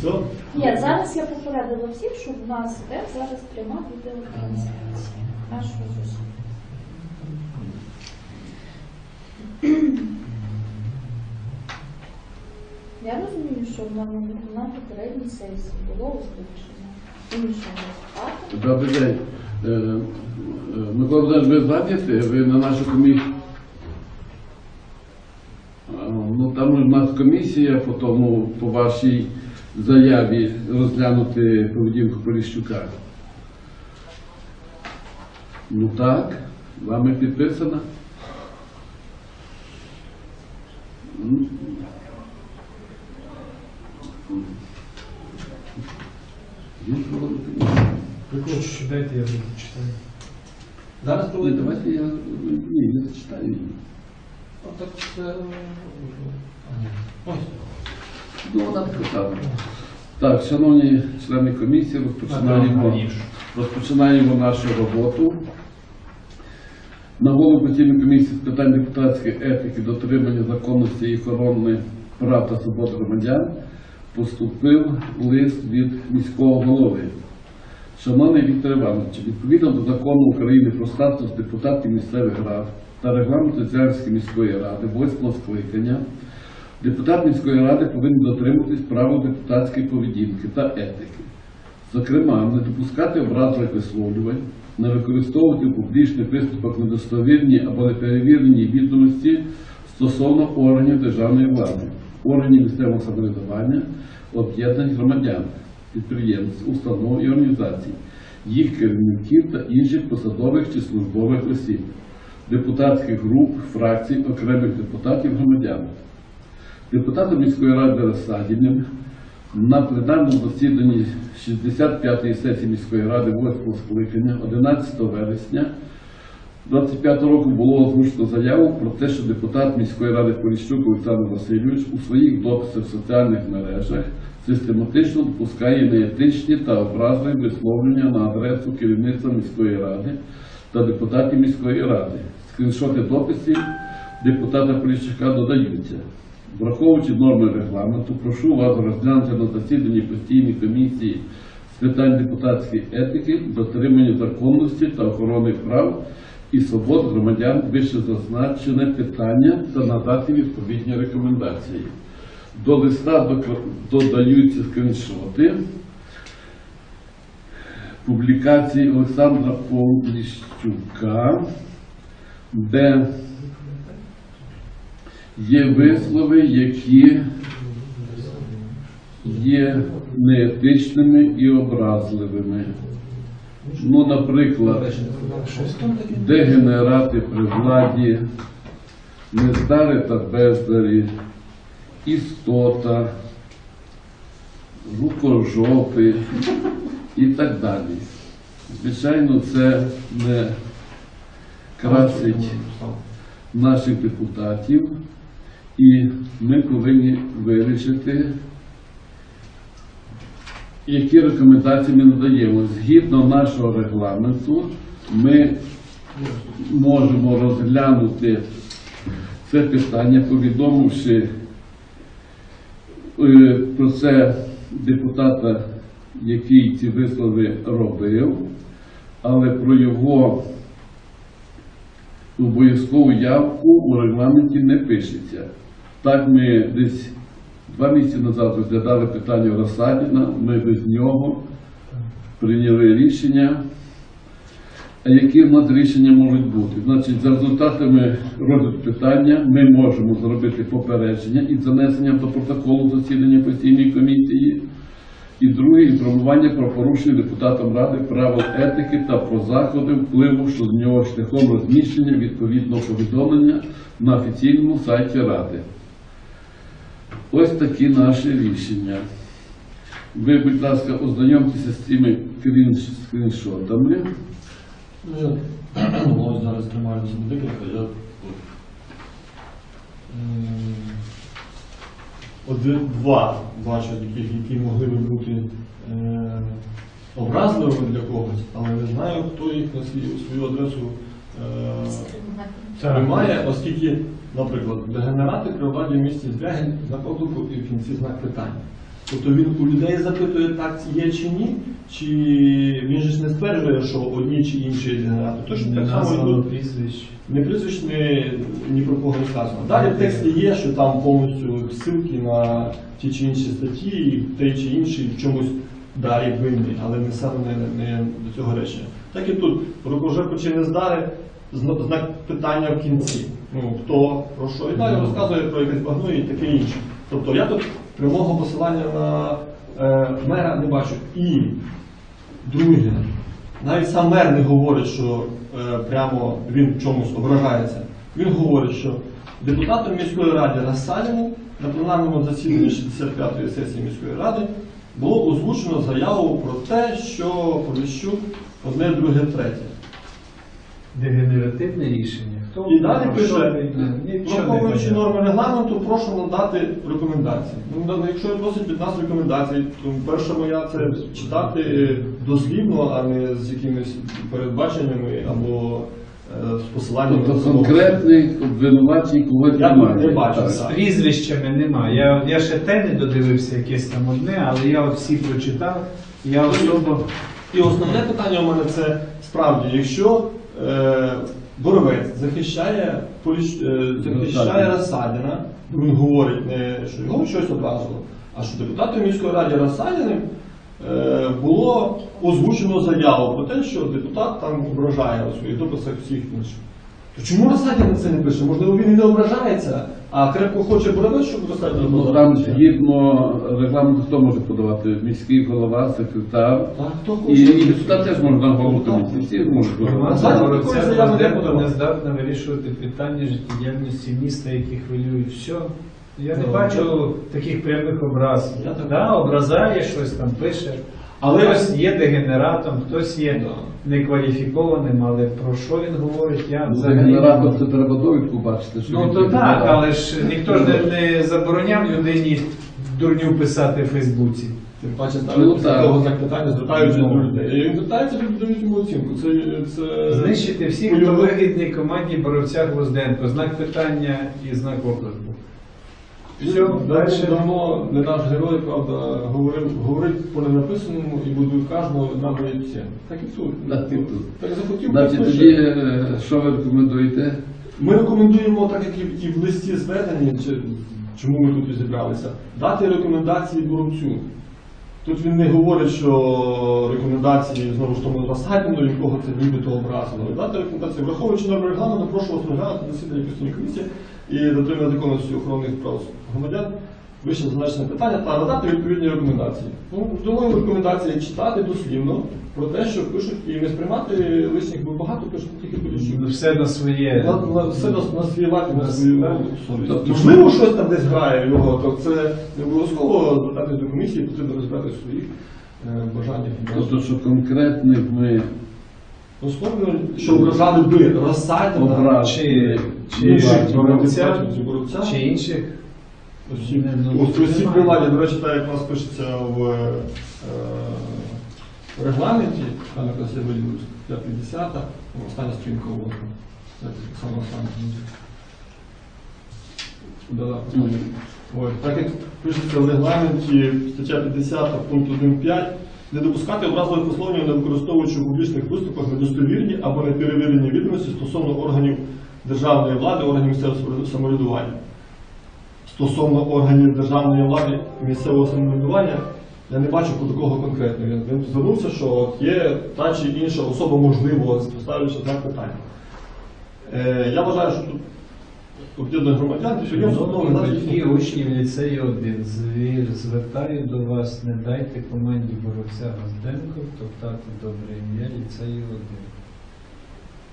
Все? Ні, зараз я попередила всіх, що в нас іде зараз пряма відеотрансляція нашого засідання. Я розумію, що на, на попередній сесії було озвучено іншого депутата. Добрий день. Е, е, Микола Богданович, ви зайняті? Ви на нашу комісію? Ну, там у нас комісія по тому, по вашій заяві розглянути поведінку Поліщука. Ну так, вами підписана. М. Є. Ви хочете, дайте я зачитаю. Зараз Ні, проводимо. давайте я ні, не зачитаю її. Ну, так це... Ну, вона така сама. Так, шановні члени комісії, розпочинаємо, розпочинаємо нашу роботу. На голову постійної комісії з питань депутатської етики, дотримання законності і охорони прав та свобод громадян поступив лист від міського голови. Шановний Віктор Іванович, відповідно до закону України про статус депутатів місцевих рад та регламенту Зярської міської ради 8 скликання, депутат міської ради повинен дотримуватись правил депутатської поведінки та етики. Зокрема, не допускати образливих висловлювань, не використовувати у публічних виступах недостовірні або неперевірені відомості стосовно органів державної влади, органів місцевого самоврядування, об'єднань громадян, підприємств, установ і організацій, їх керівників та інших посадових чи службових осіб, депутатських груп, фракцій, окремих депутатів громадян. Депутатом міської ради Розсадіним на пленарному засіданні 65-ї сесії міської ради 8 скликання 11 вересня 25 року було озвучено заяву про те, що депутат міської ради Поліщук Олександр Васильович у своїх дописах в соціальних мережах систематично допускає неетичні та образливі висловлення на адресу керівництва міської ради та депутатів міської ради. Скріншоти дописів депутата Поліщука додаються. Враховуючи норми регламенту, прошу вас розглянути на засіданні постійної комісії з питань депутатської етики, дотримання законності та охорони прав і свобод громадян вище зазначене питання та надати відповідні рекомендації. До листа додаються скріншоти публікації Олександра Поліщука, де є вислови, які є неетичними і образливими. Ну, наприклад, дегенерати при владі, нездари та бездарі, істота, рукожопи і так далі. Звичайно, це не красить наших депутатів, і ми повинні вирішити, які рекомендації ми надаємо. Згідно нашого регламенту, ми можемо розглянути це питання, повідомивши е, про це депутата, який ці вислови робив, але про його обов'язкову явку у регламенті не пишеться. Так ми десь два місяці назад розглядали питання Розсадіна, ми без нього прийняли рішення. А які в нас рішення можуть бути? Значить, за результатами розгляду питання ми можемо зробити попередження із занесенням до протоколу засідання постійної комісії. І друге інформування про порушення депутатом ради правил етики та про заходи впливу щодо нього шляхом розміщення відповідного повідомлення на офіційному сайті Ради. Ось такі наші рішення. Ви, будь ласка, ознайомтеся з цими скріншотами. Ну, я зараз тримаю за декілька, я от, м, один, два бачу які могли би бути е, образливими для когось, але не знаю, хто їх на свою адресу е, приймає, оскільки, наприклад, дегенерати при владі в місті Звягель знак оклику і в кінці знак питання. Тобто він у людей запитує, так це є чи ні, чи він же ж не стверджує, що одні чи інші генератори. Точно так само тут не прізвищ, ні, ні про кого не сказано. Далі в тексті є, що там повністю ссылки на ті чи інші статті, і той чи інший в чомусь далі винний, але не саме не, не до цього речення. Так і тут рукожепу чи не здари, знак питання в кінці. Ну, хто про що і далі розказує про якесь багно і таке інше. Тобто я тут прямого посилання на е, мера не бачу. І друге, навіть сам мер не говорить, що е, прямо він в чомусь ображається. Він говорить, що депутатом міської ради Рассаліну на пленарному засіданні 65-ї сесії міської ради було озвучено заяву про те, що Поліщук одне, друге, третє. Дегенеративне рішення. Хто І далі пише, враховуючи норми регламенту, прошу надати рекомендації. Ну, да, якщо просить від нас рекомендацій, то перша моя це читати дослівно, а не з якимись передбаченнями або е, з посиланнями. Тобто на конкретний обвинувачень когось Я немає. не бачу, Так. З так. прізвищами немає. Я, я ще те не додивився якесь там одне, але я от всі прочитав. Я особо І основне питання у мене це справді, якщо е, Боровець захищає, поліч- е, захищає. Розсадіна, він говорить не що його щось образило, а що депутатом міської ради Расадіним е, було озвучено заяву про те, що депутат там ображає у своїх дописах всіх інших. То чому Розсадін це не пише? Можливо, він і не ображається, а крепко хоче Боровець, щоб Розсадін Ну, там згідно регламенту хто може подавати? Міський голова, секретар. Так, хто хоче. і депутат теж може на голову комісії. Всі можуть подавати. Громадська такої заяви не не здатна вирішувати питання життєдіяльності міста, які хвилюють. Все. Я не Ну, бачу таких прямих образ. Я так- Да, образає, щось там пише. Але- Хтось є дегенератом, хтось є некваліфікованим, але про що він говорить, я взагалі. не генератор це треба довідку бачити. що Ну він то так, але ж ніхто ж не, не забороняв людині дурню писати в Фейсбуці. Тим паче Ну, так. того запитання, звертаючись Ну. до людей. І він питається, люди дають йому оцінку. Це, це... Знищити всіх, хто вигідний команді боровця Гвозденко. Знак питання і знак оклику. Все, далі. давно не наш герой, правда, говорив, говорить по ненаписаному і будує кожного на всім. Так і тут. Так і тут. Так захотів, Значить, тоді е, що ви рекомендуєте? Ми рекомендуємо, так як і- і в листі зведення, чи, чому ми тут і зібралися, дати рекомендації боровцю. Тут він не говорить, що рекомендації знову ж тому до якого це нібито образило. Дати рекомендації, враховуючи норми регламенту, прошу вас розглянути засідання постійної комісії і дотримання законності охоронних прав громадян. Вище зазначене питання та надати відповідні рекомендації. Ну, думаю, рекомендації читати дослівно про те, що пишуть, і не сприймати лишніх, бо багато пишуть тільки поліщик. Ну, Все на своє. На, на, все на, на свій лад і на На свою совість. Тобто- Можливо, щось там десь грає в нього, то це не обов'язково звертатись до комісії, потрібно розбирати своїх е, бажаннях. Тобто, що конкретних ми Основно, що ображали би розсадіна, образ Чи, чи інших боровця, чи чи інших. Усі, ну, усі немає. при владі, до речі, так як у нас пишеться в е, регламенті, там якраз я виділив 50 ну, остання сторінка уложу. Саме останнє. Да. Ой, так як пишеться в регламенті стаття 50 пункт 1.5, не допускати образливих висловлювань, не використовуючи у публічних виступах недостовірні або неперевірені відомості стосовно органів державної влади, органів місцевого самоврядування. Стосовно органів державної влади і місцевого самоврядування, я не бачу про такого конкретно. Він, звернувся, що є та чи інша особа можливо, поставивши знак питання. Е, я вважаю, що тут об'єднання громадян, надає батьки, їхню- учнів ліцею 1, звір, звертаю до вас, не дайте команді боровця Гвозденко топтати добре ім'я ліцею 1.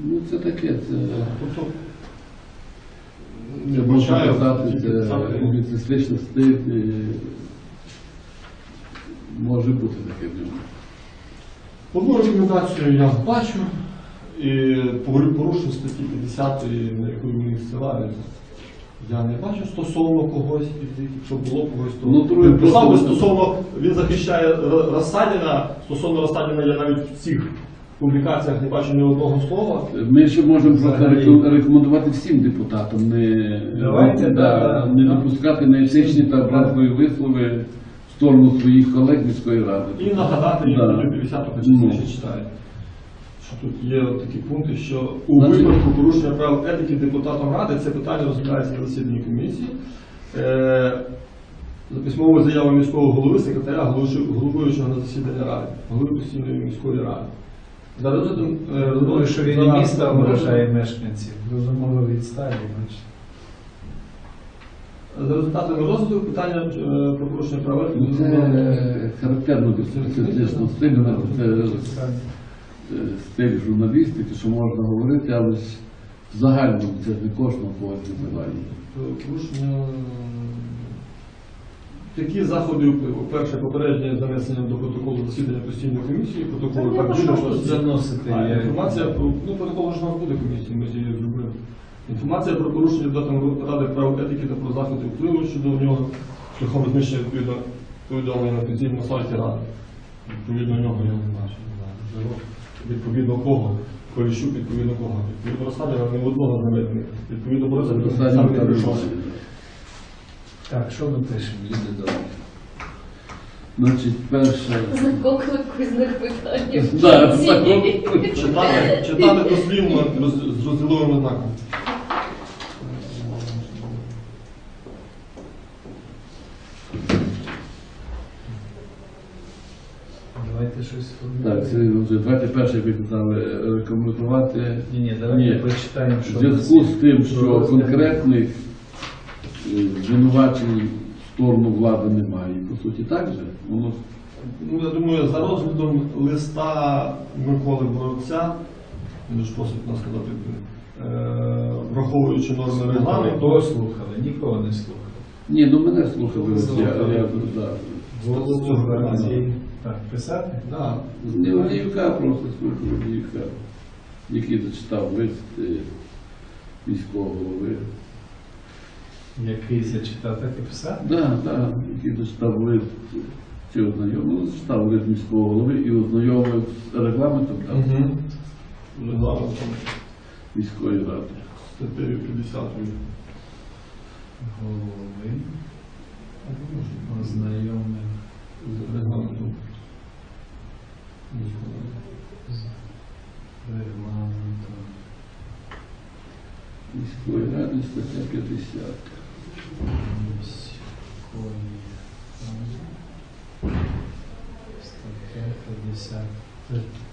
ну це таке, це Тобто, це не можна бачаю, казати, це публіцистичний стиль. і Може бути таке в ньому. Одну рекомендацію я бачу, і порушив статті 50, на яку він ссилається. Я не бачу стосовно когось, щоб було когось, то Ну, писав би стосовно, він захищає Розсадіна, стосовно Розсадіна я навіть в цих публікаціях не бачу ні одного слова. Ми ще можемо просто рекомендувати всім депутатам не, Давайте, да, да, не да. допускати неетичні та образливі вислови в сторону своїх колег міської ради. І нагадати їм Да. статтю 50 хоч Ну. ще читають. Що тут є от такі пункти, що у Значить- випадку порушення правил етики депутатом ради це питання розглядається на засіданні комісії. Е, за письмовою заявою міського голови, секретаря, головуючого головуючого на засідання ради, голови постійної міської ради. За результатом е, Думаю, що він за- і міста ображає мешканців. Розумово відставі, бачите. За результатами розгляду питання е, про порушення прав етики Ну, Це е, характерно спеціалістичного стилю, це е, стиль журналістики, що можна говорити, але в загальному це не кожного когось називає. порушення. Такі заходи впливу. Перше попередження з занесенням до протоколу засідання постійної комісії, протоколу Та так буде, що заносити. А, інформація про ну протокол ж у нас буде комісії, ми її зробили. Інформація про порушення депутатом ради прав етики та про заходи впливу щодо нього шляхом розміщення відповідно повідомлення на офіційному сайті ради. Відповідно нього я не бачу. Відповідно кого? Поліщук, відповідно кого? Відповідно розсадина не в одного наведених. Відповідно Достатньо саме не прийшов. Так, що ми пишемо? Люди добрі. Значить, перше. Закоклику з них питання. Да. Читати, читати дослівно роз- з розділовим знаком. Давайте щось Так, це вже давайте перше, як ви рекомендувати. Ні, ні, давайте Ні. прочитаємо, що В зв'язку з тим, що конкретних е, звинувачень в сторону влади немає. По суті, так же? Воно Ну, я думаю, за розглядом листа Миколи Боровця, він ж просить нас сказати, е, враховуючи норми регламенту, Кого слухали? Нікого не слухали. Ні, ну мене слухали. ось Я, я, да. Голову. Так, писати? да, Не просто слухав Оліївка, який зачитав лист е, міського голови. Який зачитав, так і писати? Да, да, який зачитав лист чи ознайомив, ну, зачитав лист міського голови і ознайомив з регламентом там, Угу. регламентом міської ради. статтею 50. Голови ознайомив З регламентом. з регламентом. Міської ради стаття 50.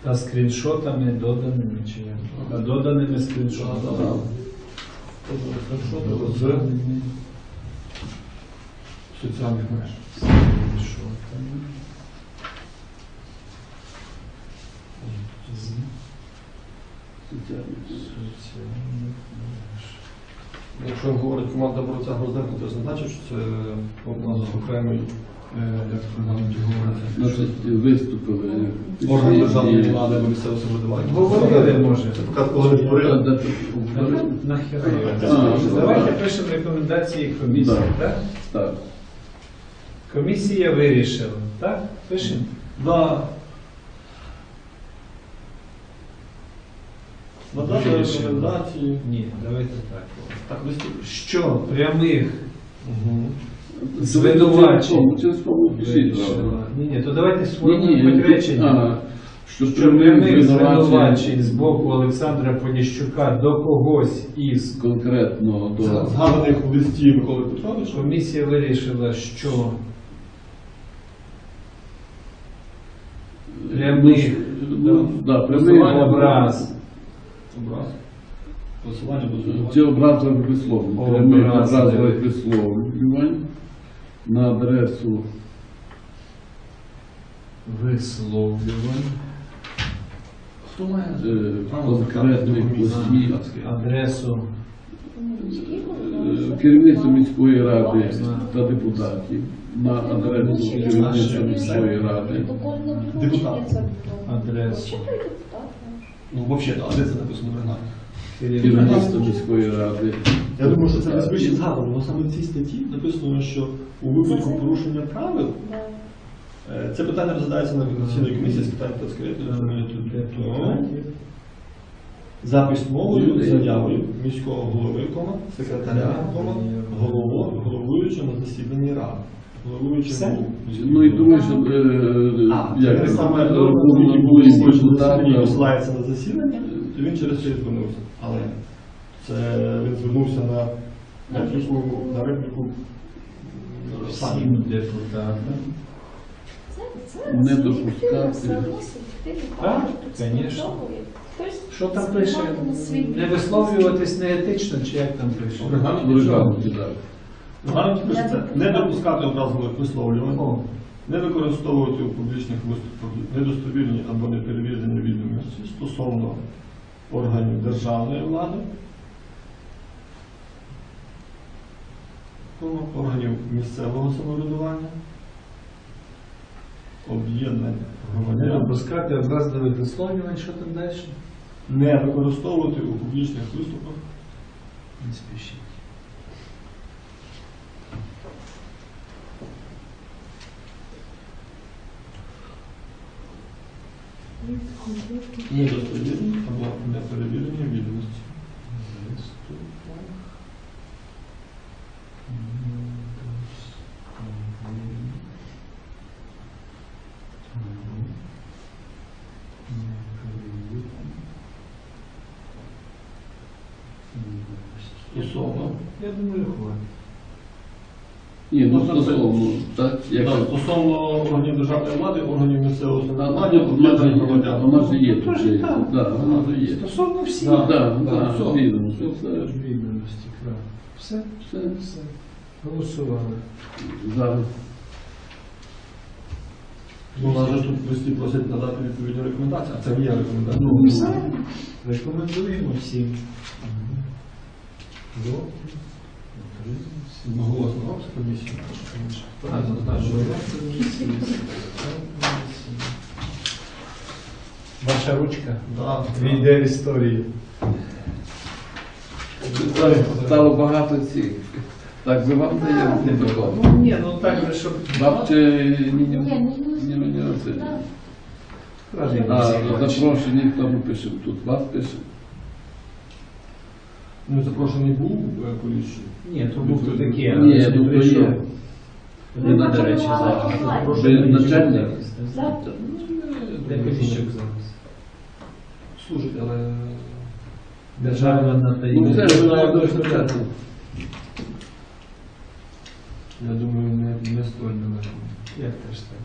Та скріншотами доданими чи як? А доданими скріншотами. З соціальних мереж. скріншотами. З соціальних мереж. Якщо говорить команда Борця Грозденко, це не значить, що це одна з окремий, е, як в регламенті говориться, Значить, виступили. орган державної влади або місцевого самоврядування. Говорили, може. Це показ, коли говорили. Давайте пишемо рекомендації комісії, так? Так. Комісія вирішила, так? Пишемо. Да. Надати рекомендації. Ні, давайте так. Що прямих Угу. Звинувачень. Ні, ні, то давайте сформуємо речення. що прямих звинувачень з боку Олександра Поліщука до когось із конкретно до Згаданих у листі Миколи Петровича. комісія вирішила, що прямих ну, да, прямих образ Образ. Чи звинувачення. образливих висловлень, Образливих. прямих образливих висловлювань на адресу висловлювань, Хто має е, конкретних осіб, адресу е, керівництва міської ради та депутатів на адресу керівництва міської ради. Депутат. адресу Ну, взагалі, а де це написано в міської ради. Я думаю, що це десь згадано, але саме в цій статті написано, що у випадку порушення правил е, це питання розглядається на Конституційній комісії з питань депутатів. за письмовою заявою міського голови, кома, секретаря, кома, голово, головуючого на засіданні ради. Все? Ну і думаю, що е, А, як саме там, посилається на засідання, то він через це і звернувся. Але це він звернувся на репліку, на репліку самі. Не допускати. Так, спрацьовує. Хтось Що там пише? Не висловлюватись неетично, чи як там пише? Не допускати образливих висловлювань, не використовувати у публічних виступах недостовірні або неперевірені відомості стосовно органів державної влади, органів місцевого самоврядування, об'єднань не громадян, допускати образливих висловлювань, що там далі? не використовувати у публічних виступах Не спішіть. Недостовірні або неперевірені відомості. Виступах. Стосовно Я думаю, хватить. Ні, ну Можна стосовно, так, як Так, стосовно органів державної влади, органів місцевого самоврядування, ну, об'єднань громадян. вона ж є Ну, тут. то є. так. Вона ж є. Стосовно всіх. Да. Так, так, все. відомості, Все все. відомості. Все, Все. все. Голосували. Зараз. Ну, у нас же тут листі просять надати відповідні рекомендації, а це не є рекомендація. Ну, Все. Рекомендуємо всім. До. Одноголосно, з комісії. Ваша ручка Да, війде в історію. Стало- багато цих. Так, ми вам даємо протокол. Ну ні, ну так же, щоб Вам чи ні, ні, Ні, ні, ні, ні, ні, це. Да. правильно А, запрошені, хто ми пишемо тут? Вас пишемо? Ну, запрошений був е. Ні, то був то таке, Ні, але ну, не то прийшов. є. Вони, до речі, зараз. бачимо, Ви начальник? Де Поліщук зараз? Служить, але Державна на Ну, це ж треба розпочати. я думаю, не, не столь далеко. Як теж так?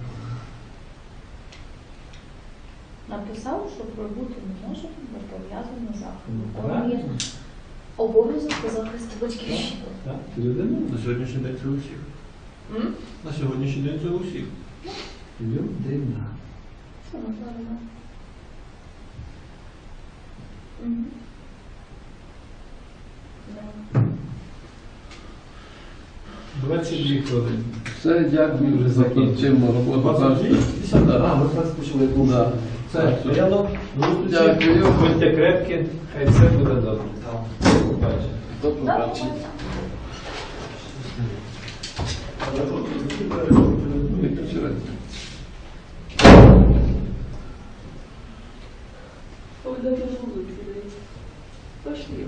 Написав, що пробути не може, бо пов'язано з заходом. Ну, Он є правильно. Обов'язок по захисту батьківщини. Так, людина. На сьогоднішній день це у всіх. М? На сьогоднішній день це у всіх. Людина. Що напевно? Мгм. Да. 22 хвилини. Все, дякую, вже закінчимо роботу. 22? Да. А, ми зараз почали. Да. Це, Так, все. Дякую. Будьте крепкі, хай все буде добре. До побачення. До Да, побачення. буває. Виключили. Когда я буду Пошли.